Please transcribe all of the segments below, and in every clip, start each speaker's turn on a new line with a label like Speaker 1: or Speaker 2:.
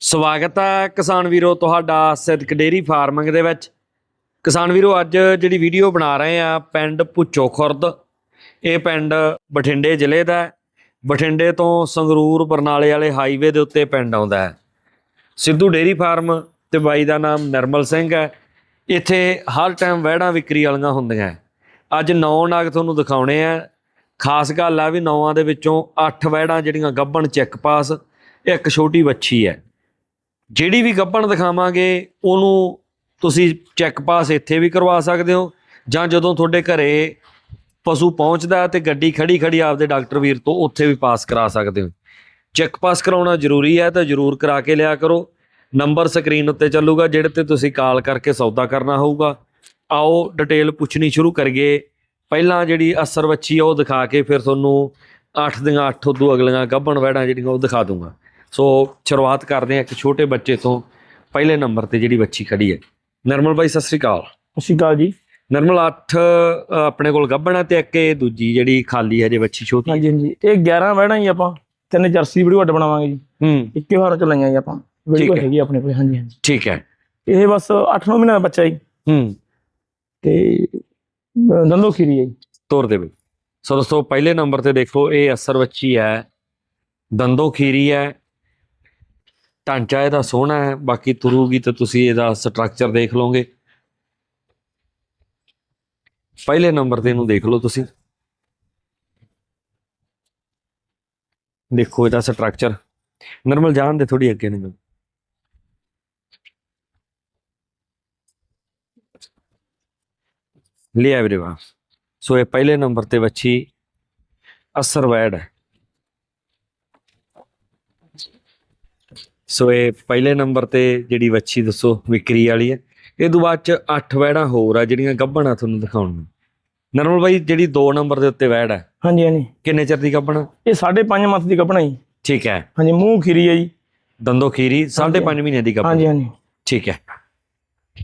Speaker 1: ਸਵਾਗਤ ਹੈ ਕਿਸਾਨ ਵੀਰੋ ਤੁਹਾਡਾ ਸਿੱਧਕ ਡੇਰੀ ਫਾਰਮਿੰਗ ਦੇ ਵਿੱਚ। ਕਿਸਾਨ ਵੀਰੋ, ਅੱਜ ਜਿਹੜੀ ਵੀਡੀਓ ਬਣਾ ਰਹੇ ਆ, ਪਿੰਡ ਪੁੱਚੋ ਖੁਰਦ। ਇਹ ਪਿੰਡ ਬਠਿੰਡੇ ਜ਼ਿਲ੍ਹੇ ਦਾ ਬਠਿੰਡੇ ਤੋਂ ਸੰਗਰੂਰ ਬਰਨਾਲੇ ਵਾਲੇ ਹਾਈਵੇ ਦੇ ਉੱਤੇ ਪਿੰਡ ਆਉਂਦਾ ਹੈ। ਸਿੱਧੂ ਡੇਰੀ ਫਾਰਮ ਤੇ ਬਾਈ ਦਾ ਨਾਮ ਨਰਮਲ ਸਿੰਘ ਹੈ। ਇੱਥੇ ਹਰ ਟਾਈਮ ਵਹਿੜਾਂ ਵਿਕਰੀ ਵਾਲੀਆਂ ਹੁੰਦੀਆਂ ਅੱਜ ਨੌ ਨਾਗ ਤੁਹਾਨੂੰ ਦਿਖਾਉਣੇ ਆ। ਖਾਸ ਗੱਲ ਆ ਵੀ ਨੌਆਂ ਦੇ ਵਿੱਚੋਂ 8 ਵਹਿੜਾਂ ਜਿਹੜੀਆਂ ਗੱਬਣ, ਚੈੱਕ ਪਾਸ, ਇੱਕ ਛੋਟੀ ਵੱਛੀ ਹੈ। ਜਿਹੜੀ ਵੀ ਗੱਬਣ ਦਿਖਾਵਾਂਗੇ, ਉਹਨੂੰ ਤੁਸੀਂ ਚੈੱਕ ਪਾਸ ਇੱਥੇ ਵੀ ਕਰਵਾ ਸਕਦੇ ਹੋ, ਜਾਂ ਜਦੋਂ ਤੁਹਾਡੇ ਘਰੇ ਪਸ਼ੂ ਪਹੁੰਚਦਾ ਹੈ ਤੇ ਗੱਡੀ ਖੜੀ ਖੜੀ ਆਪਦੇ ਡਾਕਟਰ ਵੀਰ ਤੋਂ ਉੱਥੇ ਵੀ ਪਾਸ ਕਰਾ ਸਕਦੇ ਹੋ। ਚੈੱਕ ਪਾਸ ਕਰਾਉਣਾ ਜ਼ਰੂਰੀ ਹੈ ਤਾਂ ਜ਼ਰੂਰ ਕਰਾ ਕੇ ਲਿਆ ਕਰੋ। ਨੰਬਰ ਸਕਰੀਨ ਉੱਤੇ ਚੱਲੂਗਾ, ਜਿਹੜੇ ਤੇ ਤੁਸੀਂ ਕਾਲ ਕਰਕੇ ਸੌਦਾ ਕਰਨਾ ਹੋਊਗਾ। ਆਓ ਡਿਟੇਲ ਪੁੱਛਣੀ ਸ਼ੁਰੂ ਕਰੀਏ। ਪਹਿਲਾਂ ਜਿਹੜੀ ਅਸਰ ਵੱਛੀ ਆ, ਉਹ ਦਿਖਾ ਕੇ ਫਿਰ ਤੁਹਾਨੂੰ 8 ਦੀਆਂ 8 ਉਦੋਂ ਅਗਲੀਆਂ ਗੱਭਣ ਵੈੜਾਂ ਜਿਹੜੀਆਂ, ਉਹ ਦਿਖਾ ਦੂੰਗਾ। ਸੋ ਸ਼ੁਰੂਆਤ ਕਰਦੇ ਹਾਂ ਇੱਕ ਛੋਟੇ ਬੱਚੇ ਤੋਂ ਪਹਿਲੇ ਨੰਬਰ ਤੇ ਜਿਹੜੀ ਬੱਚੀ ਖੜੀ ਹੈ। ਨਰਮਲ ਬਾਈ ਸਤਿ ਸ੍ਰੀ ਅਕਾਲ।
Speaker 2: ਸਤਿ ਸ਼੍ਰੀ ਅਕਾਲ ਜੀ।
Speaker 1: ਨਰਮਲ 8 ਆਪਣੇ ਕੋਲ ਗੱਭਣ ਹੈ ਤੇ ਇੱਕ ਇਹ ਦੂਜੀ ਜਿਹੜੀ ਖਾਲੀ ਹੈ ਜੇ ਬੱਚੀ ਛੋਟੀ।
Speaker 2: ਹਾਂਜੀ ਹਾਂਜੀ। ਇਹ 11 ਬਹਿਣਾ ਜੀ ਆਪਾਂ ਤਿੰਨ ਜਰਸੀ ਵੀਡੀਓ ਅੱਡ ਬਣਾਵਾਂਗੇ ਜੀ।
Speaker 1: ਹੂੰ।
Speaker 2: ਇੱਕੇ ਵਾਰ ਚ ਲਈਆਂ ਜੀ ਆਪਾਂ। ਵੀਡੀਓ
Speaker 1: ਹੈ।
Speaker 2: ਹੈਗੀ ਆਪਣੇ ਕੋਲ ਹਾਂਜੀ ਹਾਂਜੀ।
Speaker 1: ਠੀਕ ਹੈ।
Speaker 2: ਇਹ ਬਸ 8-9 ਮਹੀਨਾ ਦਾ ਬੱਚਾ ਜੀ।
Speaker 1: ਹੂੰ।
Speaker 2: ਤੇ ਦੰਦੋ ਖੀਰੀ ਹੈ ਜੀ।
Speaker 1: ਤੋਰ ਦੇ ਬਈ। ਸੋ ਦੋਸਤੋ ਪਹਿਲੇ ਨੰਬਰ ਤੇ ਦੇਖੋ ਇਹ ਅਸਰ ਬੱਚੀ ਹੈ। ਦੰਦੋ ਖੀਰੀ ਹੈ। ਢਾਂਚਾ ਇਹਦਾ ਸੋਹਣਾ ਹੈ, ਬਾਕੀ ਤੁਰੂਗੀ ਤਾਂ ਤੁਸੀਂ ਇਹਦਾ ਸਟਰਕਚਰ ਦੇਖ ਲਓਗੇ। ਪਹਿਲੇ ਨੰਬਰ ਤੇ ਇਹਨੂੰ ਦੇਖ ਲਓ ਤੁਸੀਂ। ਦੇਖੋ ਇਹਦਾ ਸਟਰਕਚਰ ਨਰਮਲ ਜਾਣ ਦੇ ਥੋੜੀ ਅੱਗੇ ਨੂੰ ਲਿਆ ਵੀਰੇਵਾ ਸੋ ਇਹ ਪਹਿਲੇ ਨੰਬਰ ਤੇ ਵੱਛੀ ਅਸਰ ਵੈਡ ਹੈ। ਸੋ ਇਹ ਪਹਿਲੇ ਨੰਬਰ ਤੇ ਜਿਹੜੀ ਵੱਛੀ ਦੱਸੋ ਵਿਕਰੀ ਵਾਲੀ ਹੈ। ਇਹ ਤੋਂ ਬਾਅਦ ਚ 8 ਵੈੜਾਂ ਹੋਰ ਆ ਜਿਹੜੀਆਂ ਗੱਭਣਾ ਤੁਹਾਨੂੰ ਦਿਖਾਉਣ ਨਰਮਲ ਬਾਈ ਜਿਹੜੀ 2 ਨੰਬਰ ਦੇ ਉੱਤੇ ਵੈੜ ਹੈ
Speaker 2: ਹਾਂਜੀ ਹਾਂਜੀ।
Speaker 1: ਕਿੰਨੇ ਚਿਰ ਦੀ ਗੱਭਣ?
Speaker 2: ਇਹ 5.5 ਮੰਥ ਦੀ ਕੱਪਣਾ ਜੀ।
Speaker 1: ਠੀਕ ਹੈ।
Speaker 2: ਹਾਂਜੀ ਮੂੰਹ ਖੀਰੀ ਹੈ ਜੀ।
Speaker 1: ਦੰਦੋ ਖੀਰੀ 5.5 ਮਹੀਨੇ ਦੀ ਗੱਭਣ।
Speaker 2: ਹਾਂਜੀ ਹਾਂਜੀ।
Speaker 1: ਠੀਕ ਹੈ।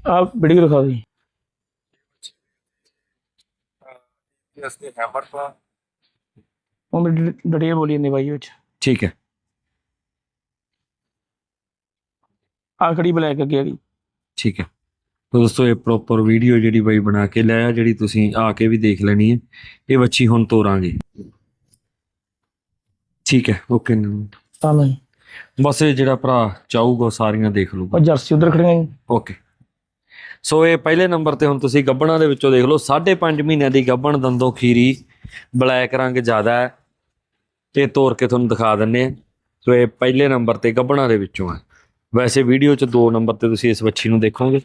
Speaker 2: ਆ ਵੀਡੀਓ ਦਿਖਾਓ ਜੀ। ਉਹ ਮੇਰੀ ਡਟੇਲ ਬੋਲੀ ਜਾਂਦੇ ਬਾਈ ਵਿੱਚ।
Speaker 1: ਠੀਕ ਹੈ।
Speaker 2: ਆ ਖੜੀ ਬਲੈਕ ਅੱਗੇ ਗਈ
Speaker 1: ਠੀਕ ਹੈ। ਤਾਂ ਦੋਸਤੋ ਇਹ ਪ੍ਰੋਪਰ ਵੀਡੀਓ ਜਿਹੜੀ ਬਾਈ ਬਣਾ ਕੇ ਲਿਆ ਜਿਹੜੀ ਤੁਸੀਂ ਆ ਕੇ ਵੀ ਦੇਖ ਲੈਣੀ ਹੈ। ਇਹ ਵੱਛੀ ਹੁਣ ਤੋਰਾਂਗੇ। ਠੀਕ ਹੈ ਓਕੇ
Speaker 2: ਤਾਂ ਜੀ
Speaker 1: ਬਸ ਇਹ ਜਿਹੜਾ ਭਰਾ ਚਾਹੂਗਾ ਉਹ ਸਾਰੀਆਂ ਦੇਖ ਲੂਗਾ
Speaker 2: ਉਹ ਜਰਸੀ ਉਧਰ ਖੜੀਆਂ ਜੀ।
Speaker 1: ਓਕੇ ਸੋ ਇਹ ਪਹਿਲੇ ਨੰਬਰ ਤੇ ਹੁਣ ਤੁਸੀਂ ਗੱਬਣਾ ਦੇ ਵਿੱਚੋਂ ਦੇਖ ਲਓ 5.5 ਮਹੀਨਿਆਂ ਦੀ ਗੱਬਣ ਦੰਦੋ ਖੀਰੀ ਬਲੈਕ ਰੰਗ ਜ਼ਿਆਦਾ ਹੈ। ਤੇ ਤੋੜ ਕੇ ਤੁਹਾਨੂੰ ਦਿਖਾ ਦਿੰਨੇ ਆ ਸੋ ਇਹ ਪਹਿਲੇ ਨੰਬਰ ਤੇ ਗੱਬਣਾ ਦੇ ਵਿੱਚੋਂ ਹੈ। ਵੈਸੇ ਵੀਡੀਓ 'ਚ ਦੋ ਨੰਬਰ ਤੇ ਤੁਸੀਂ ਇਸ ਵੱਛੀ ਨੂੰ ਦੇਖੋਗੇ।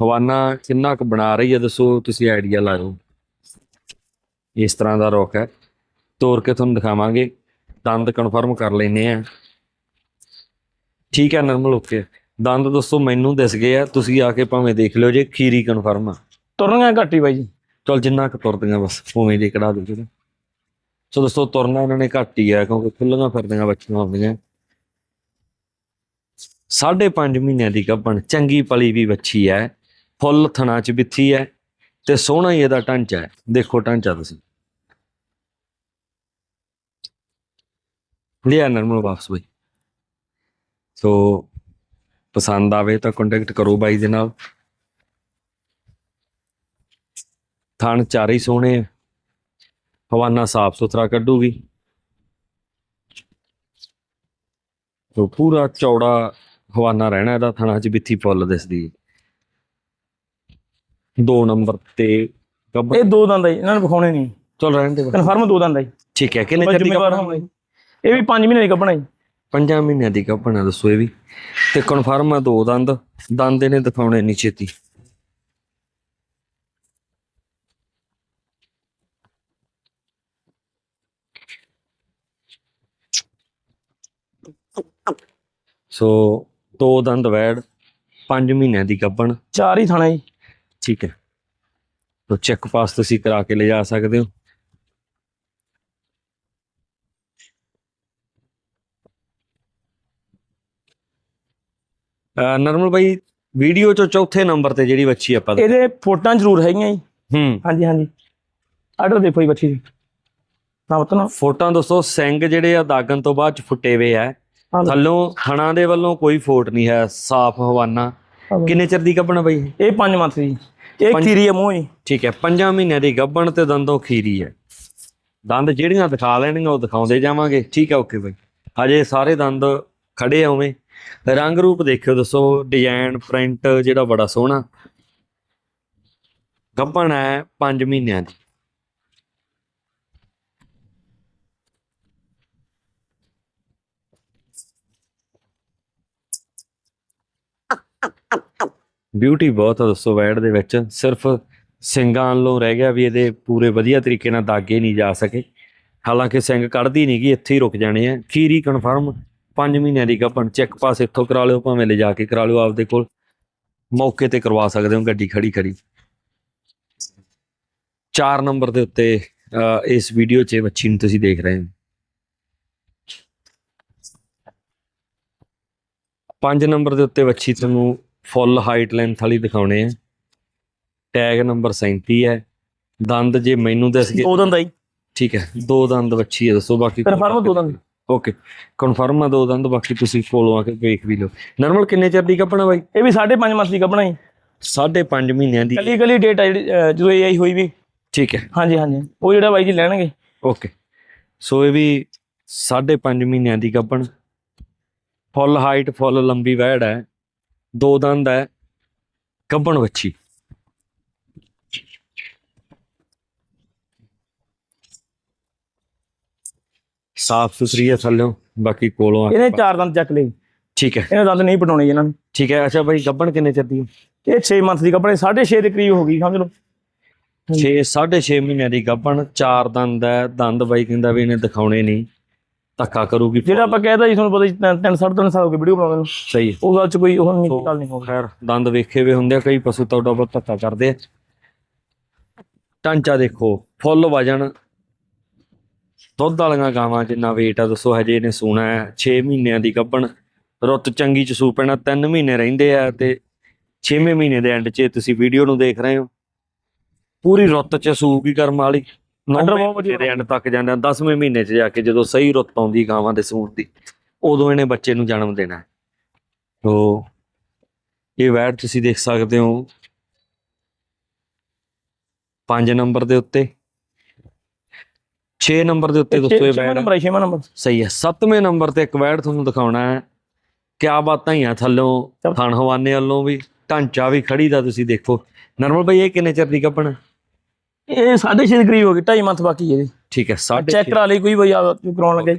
Speaker 1: ਹਵਾਨਾ ਕਿੰਨਾ ਕੁ ਬਣਾ ਰਹੀ ਹੈ ਦੱਸੋ ਤੁਸੀਂ ਆਈਡੀਆ ਲਾ ਲਓ। ਇਸ ਤਰ੍ਹਾਂ ਦਾ ਰੋਕ ਹੈ। ਤੋੜ ਕੇ ਤੁਹਾਨੂੰ ਦਿਖਾਵਾਂਗੇ। ਦੰਦ ਕਨਫਰਮ ਕਰ ਲੈਨੇ ਆ ਠੀਕ ਹੈ ਨਰਮਲ ਓਕੇ ਦੰਦ ਦੋਸਤੋ ਮੈਨੂੰ ਦਿਸ ਗਏ ਆ। ਤੁਸੀਂ ਆ ਕੇ ਭਾਵੇਂ ਦੇਖ ਲਿਓ ਜੇ ਖੀਰੀ ਕਨਫਰਮ ਆ।
Speaker 2: ਤੁਰਨੀਆਂ ਘੱਟੀ ਬਾਈ ਜੀ।
Speaker 1: ਚਲ ਜਿੰਨਾ ਕੁ ਤੁਰਦੀਆਂ ਬਸ ਉਵੇਂ ਦੇ ਕਢਾ ਦਿਓ ਜੀ ਸੋ ਦੋਸਤੋ ਤੁਰਨਾ ਇਹਨਾਂ ਨੇ ਘੱਟ ਹੀ ਆ ਕਿਉਂਕਿ ਖੁੱਲੀਆਂ ਫਿਰਦੀਆਂ ਬੱਚੀਆਂ ਆਉਂਦੀਆਂ 5.5 ਮਹੀਨਿਆਂ ਦੀ ਗੱਭਣ ਚੰਗੀ ਪਲੀ ਵੀ ਵੱਛੀ ਹੈ ਫੁੱਲ ਥਣਾ ਚ ਬਿੱਥੀ ਹੈ ਤੇ ਸੋਹਣਾ ਹੀ ਇਹਦਾ ਟਾਂਚਾ ਹੈ ਦੇਖੋ ਟਾਂਚਾ ਤੁਸੀਂ। ਲਿਆ ਨਰਮਲ ਵਾਪਸ ਬਈ। ਸੋ ਪਸੰਦ ਆਵੇ ਤਾਂ ਕੰਟੈਕਟ ਕਰੋ ਬਾਈ ਦੇ ਨਾਲ। ਥਣ ਚਾਰੇ ਹੀ ਸੋਹਣੇ ਹਵਾਨਾ ਸਾਫ਼ ਸੁਥਰਾ ਕੱਢੂਗੀ। ਸੋ ਪੂਰਾ ਚੌੜਾ ਹਵਾਨਾ ਰਹਿਣਾ ਇਹਦਾ ਥਣਾ ਚ ਬਿੱਥੀ ਫੁੱਲ ਦਿਸਦੀ ਦੋ ਨੰਬਰ ਤੇ
Speaker 2: ਇਹ ਦੋ ਦੰਦ ਆ ਜੀ ਇਹਨਾਂ ਨੂੰ ਵਿਖਾਉਣੇ ਨਹੀਂ।
Speaker 1: ਚਲ ਰਹਿਣ ਦੇ ਬਸ।
Speaker 2: ਕਨਫਰਮ ਦੋ ਦੰਦ ਆ ਜੀ।
Speaker 1: ਠੀਕ ਹੈ ਕਿੰਨੇ ਚਿਰ ਦੀ
Speaker 2: ਜ਼ਿੰਮੇਵਾਰ
Speaker 1: ਗੱਭਣ
Speaker 2: ਇਹ ਵੀ 5 ਮਹੀਨੇ ਦੀ ਕੱਪਣਾ ਜੀ।
Speaker 1: ਪੰਜਾਂ ਮਹੀਨਿਆਂ ਦੀ ਗੱਭਣ ਆ ਦੱਸੋ ਇਹ ਵੀ। ਤੇ ਕਨਫਰਮ ਆ ਦੋ ਦੰਦ ਦੰਦ ਇਹਨੇ ਦਿਖਾਉਣੇ ਨਹੀਂ ਛੇਤੀ। ਸੋ ਦੋ ਦੰਦ ਵੈੜ 5 ਮਹੀਨਿਆਂ ਦੀ ਗੱਭਣ
Speaker 2: ਚਾਰ ਹੀ ਥਾਣਾ ਜੀ।
Speaker 1: ਠੀਕ ਹੈ। ਤੋ ਚੈੱਕ ਪਾਸ ਤੁਸੀਂ ਕਰਾ ਕੇ ਲੈ ਜਾ ਸਕਦੇ ਹੋ। ਨਰਮਲ ਭਾਈ ਵੀਡੀਓ ਚ ਚੌਥੇ ਨੰਬਰ ਤੇ ਜਿਹੜੀ ਬੱਚੀ ਆਪਾਂ
Speaker 2: ਇਹਦੇ ਫੋਟਾਂ ਜ਼ਰੂਰ ਹੈਗੀਆਂ ਜੀ।
Speaker 1: ਹੂੰ।
Speaker 2: ਹਾਂਜੀ ਹਾਂਜੀ। ਆਰਡਰ ਦੇਖੋ ਜੀ ਬੱਚੀ ਦੀ। ਨਾ ਬਤਨਾ
Speaker 1: ਫੋਟਾਂ ਦੋਸਤੋ ਸਿੰਘ ਜਿਹੜੇ ਆ ਦਾਗਣ ਤੋਂ ਬਾਅਦ ਚ ਫੁੱਟੇ ਵੇ ਆ। ਥੱਲੋਂ ਥਣਾ ਦੇ ਵੱਲੋਂ ਕੋਈ ਫੋਟ ਨਹੀਂ ਹੈ ਸਾਫ਼ ਹਵਾਨਾ। ਕਿੰਨੇ ਚਿਰ ਦੀ ਗੱਭਣ ਬਈ? ਇਹ?
Speaker 2: 5 ਮੰਥ ਦੀ ਇਹ
Speaker 1: ਪੰਜ-
Speaker 2: ਖੀਰੀ ਹੈ ਮੂੰਹ ਹੀ
Speaker 1: ਠੀਕ ਹੈ ਪੰਜਾਂ ਮਹੀਨਿਆਂ ਦੀ ਗੱਭਣ ਤੇ ਦੰਦੋਂ ਖੀਰੀ ਹੈ। ਦੰਦ ਜਿਹੜੀਆਂ ਦਿਖਾ ਲੈਣੀਆਂ ਉਹ ਦਿਖਾਉਂਦੇ ਜਾਵਾਂਗੇ। ਠੀਕ ਹੈ ਓਕੇ ਬਾਈ। ਹਜੇ ਸਾਰੇ ਦੰਦ ਖੜੇ ਆ ਉਵੇਂ। ਰੰਗ ਰੂਪ ਦੇਖਿਓ ਦੱਸੋ ਡਿਜ਼ਾਈਨ ਪ੍ਰਿੰਟ ਜਿਹੜਾ ਬੜਾ ਸੋਹਣਾ। ਗੱਭਣ ਹੈ 5 ਮਹੀਨਿਆਂ ਦੀ। ਬਿਊਟੀ ਬਹੁਤ ਆ ਦੱਸੋ, ਵੈੜ ਦੇ ਵਿੱਚ। ਸਿਰਫ ਸਿੰਘਾਂ ਵੱਲੋਂ ਰਹਿ ਗਿਆ ਵੀ ਇਹਦੇ ਪੂਰੇ ਵਧੀਆ ਤਰੀਕੇ ਨਾਲ ਦਾਗੇ ਨਹੀਂ ਜਾ ਸਕੇ। ਹਾਲਾਂਕਿ ਸਿੰਘ ਕੱਢਦੀ ਨਹੀਂ ਗਈ ਇੱਥੇ ਹੀ ਰੁਕ ਜਾਣੇ ਆ। ਖੀਰੀ ਕਨਫਰਮ 5 ਮਹੀਨਿਆਂ ਦੀ ਗੱਭਣ ਚੈੱਕ ਪਾਸ ਇੱਥੋਂ ਕਰਾ ਲਿਓ, ਭਾਵੇਂ ਲਿਜਾ ਕੇ ਕਰਾ ਲਿਓ ਆਪਦੇ ਕੋਲ। ਮੌਕੇ ਤੇ ਕਰਵਾ ਸਕਦੇ ਹੋ ਗੱਡੀ ਖੜੀ ਖੜੀ। 4 ਨੰਬਰ ਦੇ ਉੱਤੇ ਇਸ ਵੀਡੀਓ 'ਚ ਬੱਚੀ ਨੂੰ ਤੁਸੀਂ ਦੇਖ ਰਹੇ ਹੋ। 5 ਨੰਬਰ ਦੇ ਉੱਤੇ ਬੱਚੀ ਤੁਹਾਨੂੰ ਫੁੱਲ ਹਾਈਟ ਲੈਂਥ ਵਾਲੀ ਦਿਖਾਉਣੇ ਆ। ਟੈਗ ਨੰਬਰ 37 ਹੈ। ਦੰਦ ਜੇ ਮੈਨੂੰ ਦੱਸ ਗਏ
Speaker 2: ਦੋ ਦੰਦ ਆਈ
Speaker 1: ਠੀਕ ਹੈ ਦੋ ਦੰਦ ਬੱਚੀ ਹੈ ਦੱਸੋ ਬਾਕੀ
Speaker 2: ਕਨਫਰਮ ਦੋ ਦੰਦ।
Speaker 1: ਓਕੇ ਕਨਫਰਮ ਆ ਦੋ ਦੰਦ ਬਾਕੀ ਤੁਸੀਂ ਕੋਲੋਂ ਆ ਕੇ ਵੇਖ ਵੀ ਲਓ। ਨਰਮਲ ਕਿੰਨੇ ਚਿਰ ਦੀ ਕੱਪਣਾ ਬਾਈ?
Speaker 2: ਇਹ ਵੀ 5.5 ਮੰਥ ਦੀ ਗੱਭਣਾ ਹੀ
Speaker 1: ਸਾਢੇ ਪੰਜ ਮਹੀਨਿਆਂ ਦੀ।
Speaker 2: ਕੱਲੀ ਕੱਲੀ ਡੇਟ ਆ ਜਦੋਂ ਇਹ ਆਈ ਹੋਈ ਵੀ।
Speaker 1: ਠੀਕ ਹੈ।
Speaker 2: ਹਾਂਜੀ ਹਾਂਜੀ। ਉਹ ਜਿਹੜਾ ਬਾਈ ਜੀ ਲੈਣਗੇ।
Speaker 1: ਓਕੇ ਸੋ ਇਹ ਵੀ ਸਾਢੇ ਪੰਜ ਮਹੀਨਿਆਂ ਦੀ ਗੱਭਣ ਫੁੱਲ ਹਾਈਟ ਫੁੱਲ ਲੰਬੀ ਵੈੜ ਹੈ। ਦੋ ਦੰਦ ਹੈ ਗੱਭਣ ਵੱਛੀ। ਸਾਫ਼ ਸੁਥਰੀ ਹੈ ਥੱਲੋਂ ਬਾਕੀ ਕੋਲੋਂ
Speaker 2: ਇਹਨੇ ਚਾਰ ਦੰਦ ਚੱਕ ਲਏ।
Speaker 1: ਠੀਕ ਹੈ।
Speaker 2: ਇਹਨੇ ਦੰਦ ਨਹੀਂ ਪਟਾਉਣੇ ਇਹਨਾਂ ਨੇ।
Speaker 1: ਠੀਕ ਹੈ ਅੱਛਾ ਬਾਈ ਗੱਭਣ ਕਿੰਨੇ ਚਿਰ ਦੀ
Speaker 2: ਇਹ 6 ਮੰਥ ਦੀ ਗੱਭਣੇ 6.5 ਦੇ ਕਰੀਬ ਹੋ ਗਈ ਸਮਝ ਲਓ।
Speaker 1: 6 6.5 ਮਹੀਨਿਆਂ ਦੀ ਗੱਭਣ ਚਾਰ ਦੰਦ ਹੈ ਦੰਦ ਬਾਈ ਕਹਿੰਦਾ ਵੀ ਇਹਨੇ ਦਿਖਾਉਣੇ ਨਹੀਂ। ਧੱਕਾ ਕਰੂਗੀ
Speaker 2: ਜਿਹੜਾ ਆਪਾਂ ਕਹਿਦਾ ਜੀ ਤੁਹਾਨੂੰ ਪਤਾ ਜੀ ਤਿੰਨ- ਤਿੰਨ ਸਾਢੇ ਤਿੰਨ ਸਾਲ ਹੋ ਗਏ ਵੀਡੀਓ ਬਣਾਉਂਦੇ ਨੂੰ।
Speaker 1: ਸਹੀ ਹੈ।
Speaker 2: ਉਹ ਗੱਲ ਚ ਕੋਈ ਉਹ ਨਹੀਂ ਗੱਲ ਨਹੀਂ ਹੋਊਗੀ
Speaker 1: ਖੈਰ ਦੰਦ ਵੇਖੇ ਵੇ ਹੁੰਦੇ ਆ ਕਈ ਪਸ਼ੂ ਤਾਂ ਡਬਲ ਧੱਕਾ ਕਰਦੇ ਆ। ਢਾਂਚਾ ਦੇਖੋ ਫੁੱਲ ਵਜਨ ਦੁੱਧ ਵਾਲੀਆਂ ਗਾਵਾਂ ਜਿੰਨਾ weight ਆ ਦੱਸੋ ਹਜੇ ਇਹਨੇ ਸੂਣਾ ਹੈ 6 ਮਹੀਨਿਆਂ ਦੀ ਗੱਭਣ। ਰੁੱਤ ਚੰਗੀ ਚ ਸੂ ਪੈਣਾ 3 ਮਹੀਨੇ ਰਹਿੰਦੇ ਆ ਤੇ 6ਵੇਂ ਮਹੀਨੇ ਦੇ ਐਂਡ 'ਚ ਤੁਸੀਂ ਵੀਡੀਓ ਨੂੰ ਦੇਖ ਰਹੇ ਹੋ। ਪੂਰੀ ਰੁੱਤ ਚ ਸੂਗੀ ਕਰਮ ਵਾਲੀ। ਨੌਵੇਂ ਮਹੀਨੇ ਦੇ ਐਂਡ ਤੱਕ ਜਾਂਦੇ ਆ 10ਵੇਂ ਮਹੀਨੇ 'ਚ ਜਾ ਕੇ ਜਦੋਂ ਸਹੀ ਰੁੱਤ ਆਉਂਦੀ ਗਾਵਾਂ ਦੇ ਸੂਣ ਦੀ ਉਦੋਂ ਇਹਨੇ ਬੱਚੇ ਨੂੰ ਜਨਮ ਦੇਣਾ ਹੈ। ਤੋ ਇਹ ਵੈਟ ਤੁਸੀਂ ਦੇਖ ਸਕਦੇ ਹੋ। 5 ਨੰਬਰ ਦੇ ਉੱਤੇ 6 ਨੰਬਰ ਦੇ ਉੱਤੇ ਦੋਸਤੋ ਇਹ
Speaker 2: ਨੰਬਰ ਨੰਬਰ।
Speaker 1: ਸਹੀ ਹੈ 7ਵੇਂ ਨੰਬਰ ਤੇ ਇੱਕ ਵੈਟ ਤੁਹਾਨੂੰ ਦਿਖਾਉਣਾ ਹੈ। ਕਿਆ ਬਾਤਾਂ ਹੀ ਆ ਥੱਲੋਂ। ਥਣ ਹਵਾਨੇ ਵੱਲੋਂ ਵੀ ਢਾਂਚਾ ਵੀ ਖੜੀ ਦਾ ਤੁਸੀਂ ਦੇਖੋ। ਨਰਮਲ ਭਾਈ ਇਹ ਕਿੰਨੇ ਚਿਰ ਦੀ ਕੱਪਣ
Speaker 2: ਇਹ 6.5 ਦੇ ਕਰੀਬ ਹੋ ਗਈ 2.5 ਮੰਥ ਬਾਕੀ ਇਹਦੇ
Speaker 1: ਠੀਕ ਹੈ ਸਾਢੇ
Speaker 2: ਚੈੱਕ
Speaker 1: ਛੇ।
Speaker 2: ਕਰਾ ਲਈ ਕੋਈ ਬਈ ਆ ਕਰਾਉਣ ਲੱਗੇ।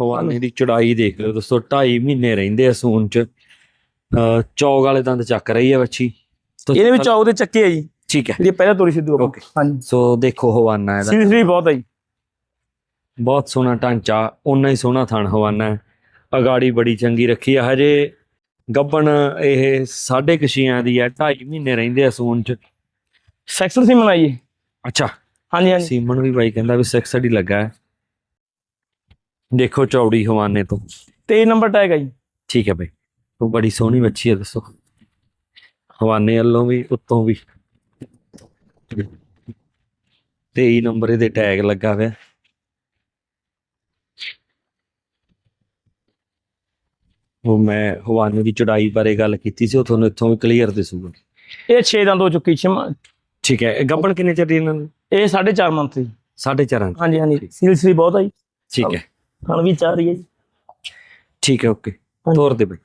Speaker 1: ਹਵਾਨੇ ਦੀ ਚੜਾਈ ਦੇਖ ਲਓ ਦੋਸਤੋ 2.5 ਮਹੀਨੇ ਰਹਿੰਦੇ ਆ ਸੂਨ ਚ। ਚੌਗ ਵਾਲੇ ਦੰਦ ਚੱਕ ਰਹੀ ਹੈ ਬੱਚੀ।
Speaker 2: ਇਹਦੇ ਵਿੱਚ ਆਉ ਦੇ ਚੱਕੇ ਆ ਜੀ।
Speaker 1: ਠੀਕ ਹੈ।
Speaker 2: ਜਿਹੜੀ ਪਹਿਲਾਂ ਤੋਰੀ ਸਿੱਧੂ ਆਪਾਂ।
Speaker 1: Okay.
Speaker 2: ਹਾਂਜੀ।
Speaker 1: ਸੋ ਦੇਖੋ ਹਵਾਨਾ ਇਹਦਾ।
Speaker 2: ਸੀਰੀਅਸਲੀ ਬਹੁਤ ਆ ਜੀ।
Speaker 1: ਬਹੁਤ ਸੋਹਣਾ ਢਾਂਚਾ ਓਨਾ ਹੀ ਸੋਹਣਾ ਥਣ ਹਵਾਨਾ। ਹੈ ਅਗਾੜੀ ਬੜੀ ਚੰਗੀ ਰੱਖੀ ਆ। ਹਜੇ ਗੱਬਣ ਇਹ ਸਾਢੇ ਕਸ਼ੀਆਂ ਦੀ ਹੈ 2.5 ਮਹੀਨੇ ਰਹਿੰਦੇ ਆ ਸੂਨ ਚ।
Speaker 2: ਸੈਕਸ਼ਨ ਸੀ ਮਨਾਈ ਹੈ
Speaker 1: ਅੱਛਾ।
Speaker 2: ਹਾਂਜੀ ਹਾਂਜੀ।
Speaker 1: ਸੀਮਨ ਵੀ ਬਾਈ ਕਹਿੰਦਾ ਵੀ 6 ਹੀ ਲੱਗਾ ਹੈ। ਦੇਖੋ ਚੌੜੀ ਹਵਾਨੇ ਤੋਂ।
Speaker 2: 23 ਨੰਬਰ ਟੈਗ ਆ ਜੀ।
Speaker 1: ਠੀਕ ਹੈ ਬਾਈ। ਉਹ ਬੜੀ ਸੋਹਣੀ ਬੱਚੀ ਹੈ ਦੱਸੋ। ਹਵਾਨੇ ਵੱਲੋਂ ਵੀ ਉੱਤੋਂ ਵੀ। 23 ਨੰਬਰ ਇਹਦੇ ਟੈਗ ਲੱਗਾ ਹੋਇਆ। ਉਹ ਮੈਂ ਹਵਾਨੇ ਦੀ ਚੜਾਈ ਬਾਰੇ ਗੱਲ ਕੀਤੀ ਸੀ ਉਹ ਤੁਹਾਨੂੰ ਇੱਥੋਂ ਵੀ ਕਲੀਅਰ ਦਿਸੂਗਾ।
Speaker 2: ਇਹ 6 ਦੰਦ ਹੋ ਚੁੱਕੀ ਛੇਵਾਂ
Speaker 1: ਠੀਕ ਹੈ ਗੱਬਣ ਕਿੰਨੇ ਚਿਰ ਦੀ ਇਹਨਾਂ ਨੂੰ?
Speaker 2: ਇਹ 4.5 ਮੰਥ ਦੀ।
Speaker 1: ਸਾਢੇ ਚਾਰਾਂ ਦੀ।
Speaker 2: ਹਾਂਜੀ ਹਾਂਜੀ ਸੀਰੀਅਸਲੀ ਬਹੁਤ ਆ ਜੀ।
Speaker 1: ਠੀਕ ਹੈ।
Speaker 2: ਖਾਣ ਵੀ ਚਾਹ ਰਹੀ ਹੈ ਜੀ।
Speaker 1: ਠੀਕ ਹੈ ਓਕੇ। ਤੋਰ ਦੇ ਬਈ।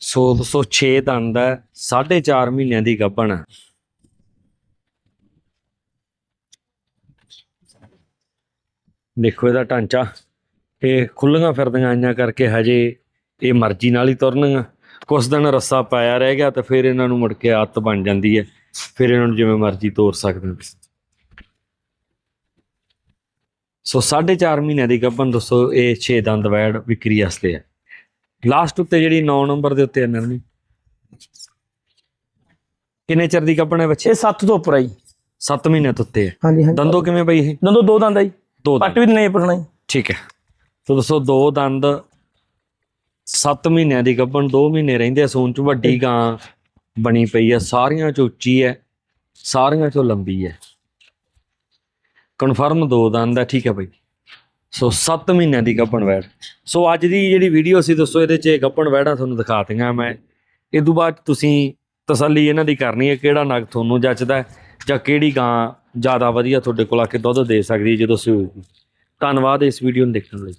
Speaker 1: ਸੋ 206 ਦੰਦ ਹੈ 4.5 ਮਹੀਨਿਆਂ ਦੀ ਗੱਭਣ ਹੈ ਦੇਖੋ ਇਹਦਾ ਢਾਂਚਾ। ਇਹ ਖੁੱਲੀਆਂ ਫਿਰਦੀਆਂ ਆਈਆਂ ਕਰਕੇ ਹਜੇ ਇਹ ਮਰਜ਼ੀ ਨਾਲ ਹੀ ਤੁਰਨਗੀਆਂ। ਕੁਛ ਦਿਨ ਰੱਸਾ ਪਾਇਆ ਰਹਿ ਗਿਆ ਤਾਂ ਫਿਰ ਇਹਨਾਂ ਨੂੰ ਮੁੜ ਕੇ ਆਦਤ ਬਣ ਜਾਂਦੀ ਹੈ। ਫਿਰ ਇਹਨਾਂ ਨੂੰ ਜਿਵੇਂ ਮਰਜ਼ੀ ਤੋਰ ਸਕਦੇ ਹੋ ਸੋ 4.5 ਮਹੀਨਿਆਂ ਦੀ ਗੱਭਣ ਦੋਸਤੋ ਇਹ 6 ਦੰਦ ਵੈੜ ਵਿਕਰੀ ਵਾਸਤੇ ਹੈ। ਲਾਸਟ ਉੱਤੇ ਜਿਹੜੀ 9 ਨੰਬਰ ਦੇ ਉੱਤੇ ਹੈ ਨਰਮੀ। ਕਿੰਨੇ ਚਿਰ ਦੀ ਗੱਭਣ ਹੈ ਬੱਚੇ?
Speaker 2: ਇਹ 7 ਤੋਂ ਉੱਪਰ ਆ ਜੀ।
Speaker 1: 7 ਮਹੀਨੇ ਤੋਂ ਉੱਤੇ ਹੈ।
Speaker 2: ਹਾਂਜੀ ਹਾਂਜੀ।
Speaker 1: ਦੰਦੋ ਕਿਵੇਂ ਬਈ ਇਹ?
Speaker 2: ਦੰਦੋਂ ਦੋ ਦੰਦ ਆ ਜੀ।
Speaker 1: ਦੋ
Speaker 2: ਪੱਟ ਵੀ ਨਹੀਂ ਪੁੱਛਣਾ
Speaker 1: ਠੀਕ ਹੈ। ਸੋ ਦੋਸਤੋ ਦੋ ਦੰਦ 7 ਮਹੀਨਿਆਂ ਦੀ ਗੱਭਣ 2 ਮਹੀਨੇ ਰਹਿੰਦੇ ਆ ਸੂਨ ਚ ਵੱਡੀ ਗਾਂ ਬਣੀ ਪਈ ਹੈ ਸਾਰੀਆਂ ਚ ਉੱਚੀ ਹੈ ਸਾਰੀਆਂ ਚੋਂ ਲੰਬੀ ਹੈ ਕਨਫਰਮ ਦੋ ਦੰਦ ਹੈ ਠੀਕ ਹੈ ਬਾਈ। ਸੋ 7 ਮਹੀਨਿਆਂ ਦੀ ਗੱਭਣ ਵੈੜ। ਸੋ ਅੱਜ ਦੀ ਜਿਹੜੀ ਵੀਡੀਓ ਸੀ ਦੋਸਤੋ ਇਹਦੇ 'ਚ ਗੱਭਣ ਵੈੜਾਂ ਤੁਹਾਨੂੰ ਦਿਖਾਤੀਆਂ ਮੈਂ। ਇਹ ਤੋਂ ਬਾਅਦ ਤੁਸੀਂ ਤਸੱਲੀ ਇਹਨਾਂ ਦੀ ਕਰਨੀ ਹੈ ਕਿਹੜਾ ਨਗ ਤੁਹਾਨੂੰ ਜੱਚਦਾ ਜਾਂ ਕਿਹੜੀ ਗਾਂ ਜ਼ਿਆਦਾ ਵਧੀਆ ਤੁਹਾਡੇ ਕੋਲ ਆ ਕੇ ਦੁੱਧ ਦੇ ਸਕਦੀ ਹੈ ਜਦੋਂ ਸੂਏਗੀ ਧੰਨਵਾਦ ਇਸ ਵੀਡੀਓ ਨੂੰ ਦੇਖਣ ਲਈ।